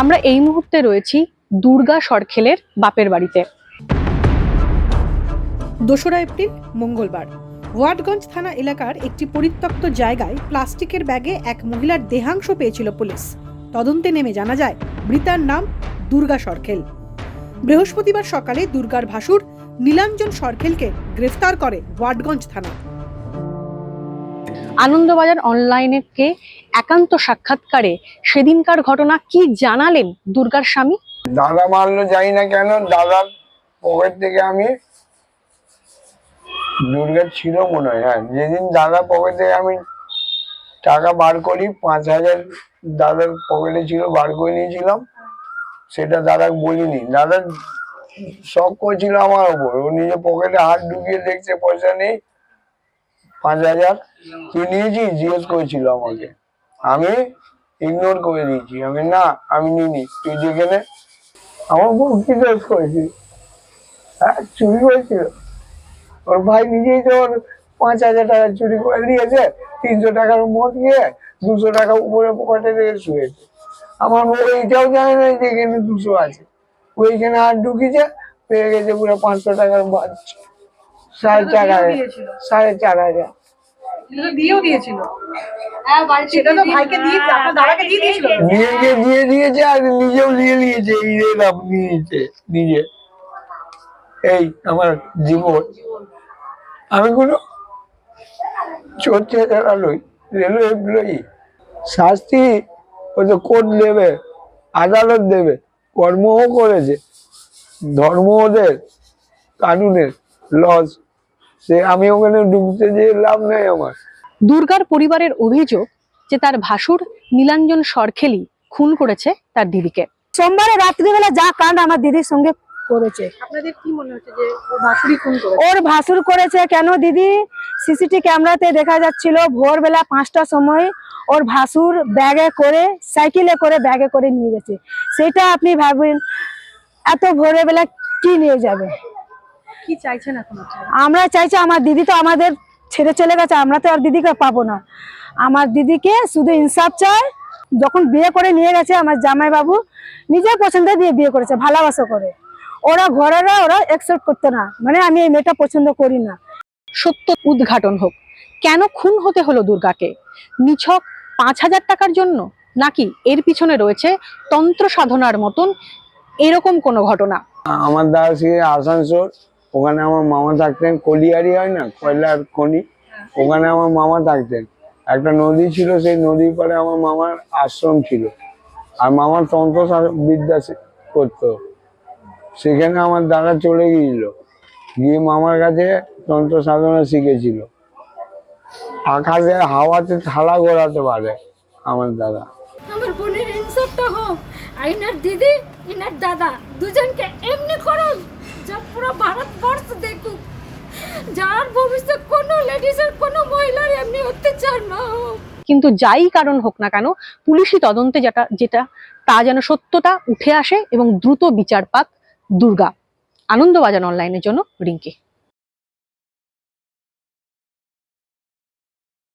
আমরা এই মুহূর্তে রয়েছি দুর্গা সরখেলের বাপের বাড়িতে। দোসরা এপ্রিল, মঙ্গলবার। ওয়াটগঞ্জ থানা এলাকার একটি পরিত্যক্ত জায়গায় প্লাস্টিকের ব্যাগে এক মহিলার দেহাংশ পেয়েছিল পুলিশ। তদন্তে নেমে জানা যায়, মৃতার নাম দুর্গা সরখেল। বৃহস্পতিবার সকালে দুর্গার ভাসুর নীলাঞ্জন সরখেলকে গ্রেফতার করে ওয়াটগঞ্জ থানা আনন্দবাজার অনলাইনে কে একান্ত সাক্ষাৎকারে সেদিনকার ঘটনা কি জানালেন দুর্গার স্বামী? দাদা মারলো যাই না কেন? দাদার পকেট থেকে আমি দুর্গা ছিল মনে হয়। হ্যাঁ যেদিন দাদা পকেট থেকে আমি টাকা বার করি, পাঁচ হাজার দাদার পকেটে ছিল, বার করে নিয়েছিলাম। সেটা দাদা বলিনি। দাদা শখ করেছিল আমার ওপর। ও নিজে পকেটে হাত ঢুকিয়ে দেখছে, পয়সা নেই। পাঁচ হাজার তুই নিয়েছিস জিজ্ঞেস করেছিল আমাকে। আমি ইগনোর করে দিয়েছি। আমি, না, আমি নিইনি। তুই দেখে নে। আমার বউ কি দোষ করেছিল হ্যাঁ চুরি করেছিল। ওর ভাই নিজেই তো ওর পাঁচ হাজার টাকা চুরি করে দিয়েছে। তিনশো টাকার মদ গিয়ে দুশো টাকা উপরে পকেটে রেখে শুয়েছে। আমার বউ এইটাও জানে না যে এখানে দুশো আছে। ওইখানে আর ঢুকিয়েছে পেয়ে গেছে পুরো পাঁচশো টাকার বাজ সাড়ে চার হাজার। সাড়ে চার হাজার। দিয়েও দিয়েছিল। সেটা তো ভাইকে দিয়ে আপনার দাদাকে দিয়ে দিয়েছিল। নিজেকে দিয়ে দিয়েছে আর নিজেও নিয়ে নিয়েছে ঈদের লাভ নিয়েছে নিজে। এই আমার জীবন। আমি কোনো চোর চেহারা লই রেলওয়ে এমপ্লয়ি। শাস্তি ওই তো কোর্ট দেবে আদালত দেবে কর্মও করেছে। ধর্ম ওদের কানুনের লস সে আমি ওখানে ঢুকতে যেয়ে লাভ নেই আমার। দুর্গার পরিবারের অভিযোগ যে তার ভাসুর নীলাঞ্জন সরখেলি খুন করেছে তার দিদিকে। সোমবারে রাত্রিবেলা যা কাণ্ড আমার দিদির সঙ্গে করেছে। আপনাদের কি মনে হচ্ছে যে ও ভাসুরি খুন করে ওর ভাসুর করেছে কেন দিদি? সিসিটি ক্যামেরাতে দেখা যাচ্ছিল ভোরবেলা পাঁচটার সময় ওর ভাসুর ব্যাগে করে সাইকেলে করে ব্যাগে করে নিয়ে গেছে। সেটা আপনি ভাবেন এত ভোরবেলা কি নিয়ে যাবে? কি চাইছেন এখন আমরা চাইছি আমার দিদি তো আমাদের ছেড়ে চলে গেছে আমরা তো আর দিদিকে পাবো না। আমার দিদিকে শুধু ইনসাফ চায় যখন বিয়ে করে নিয়ে গেছে আমার জামাই বাবু নিজের পছন্দ দিয়ে বিয়ে করেছে ভালোবাসা করে। ওরা ঘরেরা ওরা একসেপ্ট করতে না মানে আমি এই মেয়েটা পছন্দ করি না। সত্য উদ্ঘাটন হোক কেন খুন হতে হলো দুর্গাকে? নিছক পাঁচ হাজার টাকার জন্য? নাকি এর পিছনে রয়েছে তন্ত্র সাধনার মতন এরকম কোনো ঘটনা? আমার দাদা ছিল আসানসোল ওখানে আমার মামা থাকতেন, কলিয়ারি হয় না, কয়লার খনি, ওখানে আমার মামা থাকতেন। একটা নদী ছিল, সেই নদীর পরে আমার মামার আশ্রম ছিল। আর মামার তন্ত্র বিদ্যা করতো। সেখানে আমার দাদা চলে গিয়েছিল। গিয়ে মামার কাছে তন্ত্র সাধনা শিখেছিল। আকাশে হাওয়াতে থালা গড়াতে পারে আমার দাদা। আমার বোনের ইনসাফটা হোক আইনার দিদি, ইনার দাদা, দুজনকে এমনি করো যা পুরো যার ভবিষ্যৎ কোনো লেডিসের কোনো মহিলার এমনি অত্যাচার না। হোক কিন্তু যাই কারণ হোক না কেন, পুলিশি তদন্তে যেটা যেটা, তা যেন সত্যটা উঠে আসে এবং দ্রুত বিচার পাক দুর্গা আনন্দবাজার অনলাইনের জন্য, রিঙ্কি।